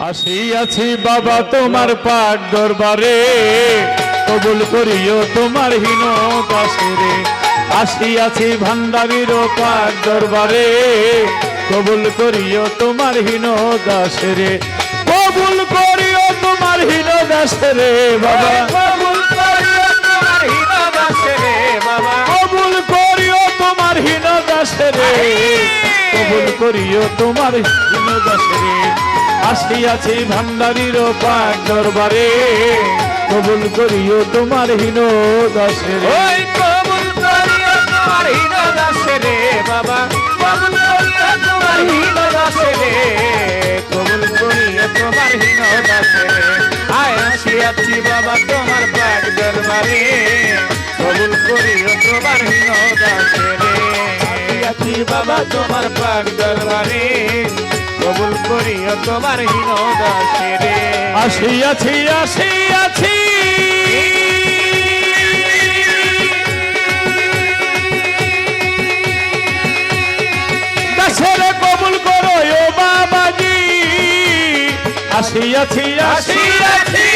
আসিয়াছি বাবা তোমার পাক দরবারে। কবুল করিও তোমার হীন দাসেরে আসিয়াছি ভান্ডারির পাক দরবারে। কবুল করিও তোমার হীন দাসেরে কবুল করিও তোমার হীন দাসেরে বাবা। কবুল করিও তোমার হীন দাসেরে বাবা। কবুল করিও তোমার হীন দাসেরে কবুল করিও তোমার হীন দাসেরে আসিয়াছি ভান্ডারির পাক দরবারে কবুল করিও তোমার হীন দাসেরে ওই কবুল করিও তোমার হীন দাসেরে বাবা। কবুল করিও তোমার হীন দাসেরে কবুল করিও তোমার হীন দাসেরে আয় আসিয়াছি বাবা তোমার পাক দরবারে। কবুল করিও তোমার হীন দাসেরে আসিয়াছি বাবা তোমার পাক দরবারে। কবুল করিও তোমার হীন দাসেরে আসিয়াছি আসিয়াছি দাসেরে কবুল করো ও বাবাজি। আসিয়াছি আসিয়াছি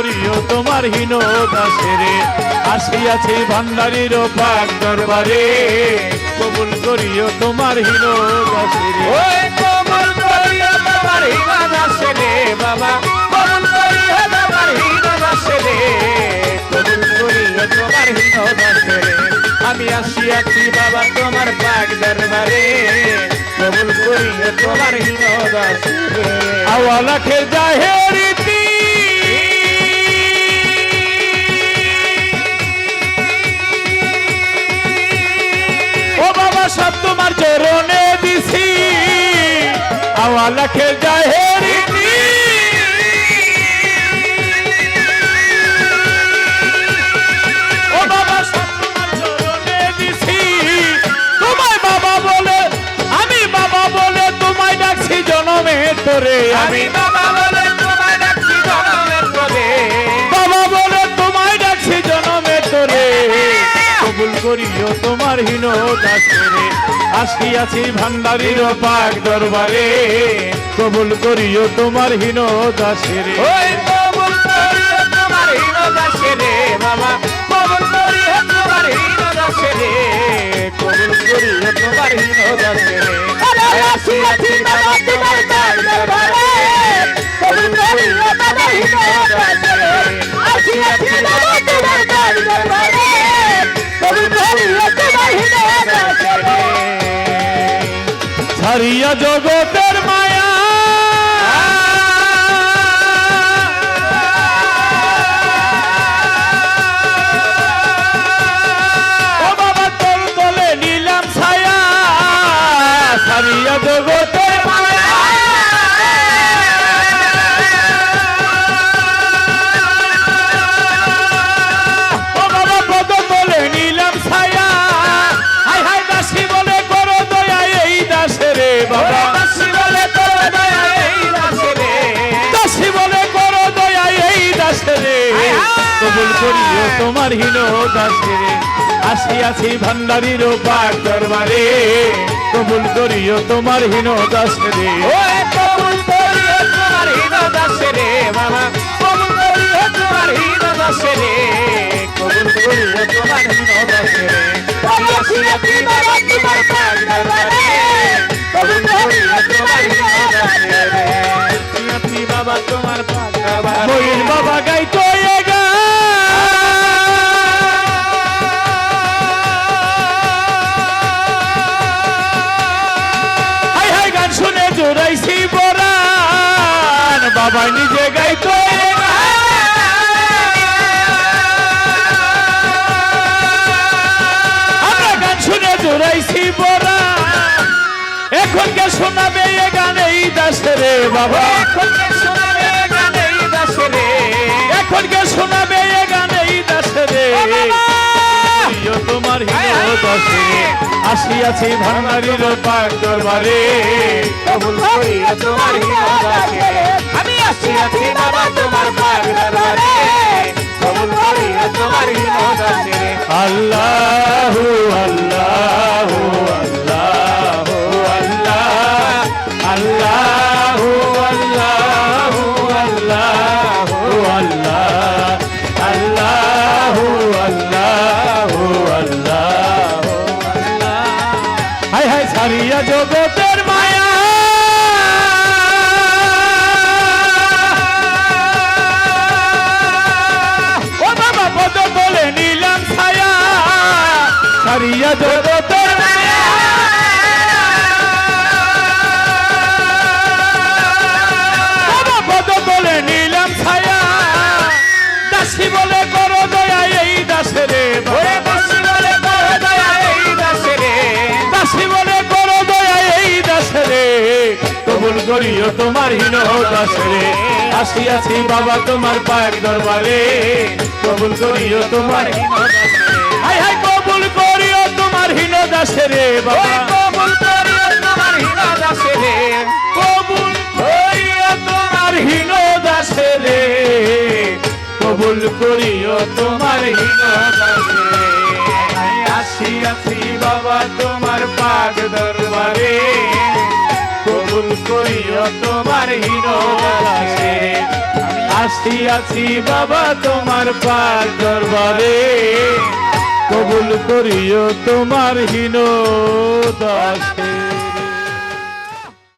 করিও তোমার হীন দাসেরে। আসিয়াছি ভান্ডারির পাক দরবারে। কবুল করিও তোমার হীন দাসেরে। কবুল করিও তোমার বাবা। কবুল করিও তোমার কবুল করিও আমি আসিয়াছি বাবা তোমার পাক দরবারে। কবুল করিও তোমার হীরা দাসে রে আওয়ালাখে জাহেরিতি বাবা বলে আমি বাবা কবুল করিও তোমার হীন দাসেরে আসিয়াছি ভান্ডারির পাক দরবারে কবুল করিও তোমার হীন দাসেরে কবুল করিও তোমার হীরা দাসে রে বাবা। কবুল করিও তোমার হীরা দাসে রে কবুল করিও তোমার হীরা দাসে রে আসিয়াছি বাবা তোমার পাক দরবারে। কবুল করিও তোমার হীরা দাসে রে আসিয়াছি বাবা তোমার পাক দরবারে। ছাড়িয়া জগতের কবুল করিও তোমার হীন দাসে আসিয়াছি ভান্ডারির পাক দরবারে। কবুল করিও তোমার হীন দাসে রে। কবুল করিও তোমার হীরা দাসে রে বাবা। কবুল করিও তোমার হীরা দাসে রে। কবুল করিও তোমার দাসে রে। আসিয়াছি তোমার পাক দরবারে। কবুল করিও তোমার হীরা দাসে রে। বাবা তোমার পাক দরবারে। বাবা গাইতো বাবা নিজে গাইতো। আমরা গান শুনে জোরাইছি বরান এখন কে শোনাবে এ গান এই দাসরে বাবা এখন কে শোনাবে গান এই দাসে রে এখন কে শোনাবে এ গান! প্রিয় তোমার হায় হিরো হায়! আসিয়াছি ভান্ডারির পাক দরবারে কবুল করিয়া তোমার আসিয়াছি বাবা তোমার পাগলা ধরে কবুল করিয়া তোমার ইমাদাসে আল্লাহু আল্লাহু জগতের মায়া। জগতের তোলে নিলাম ছায়া দাসী বলে করো দয়া এই দাসেরে দাসী বলে করো দয়া এই দাসে দাসী বলে করো দয়া এই দাসেরে কবুল করিও তোমার হীন দাসেরে আসিয়াছি বাবা তোমার পায়ের দরবারে কবুল করিও তোমার হাই হাই দাসেরে ওই বাবা কবুল করিয়া তোমার হীন দাসে রে। কবুল করিও তোমার হীন দাসেরে কবুল করিও তোমার হীন দাসেরে আসিয়াছি বাবা তোমার পাক দরবারে। কবুল করিও তোমার হীন দাসে আসিয়াছি বাবা তোমার পাক দরবারে। কবুল করিও তোমার হীন দাসে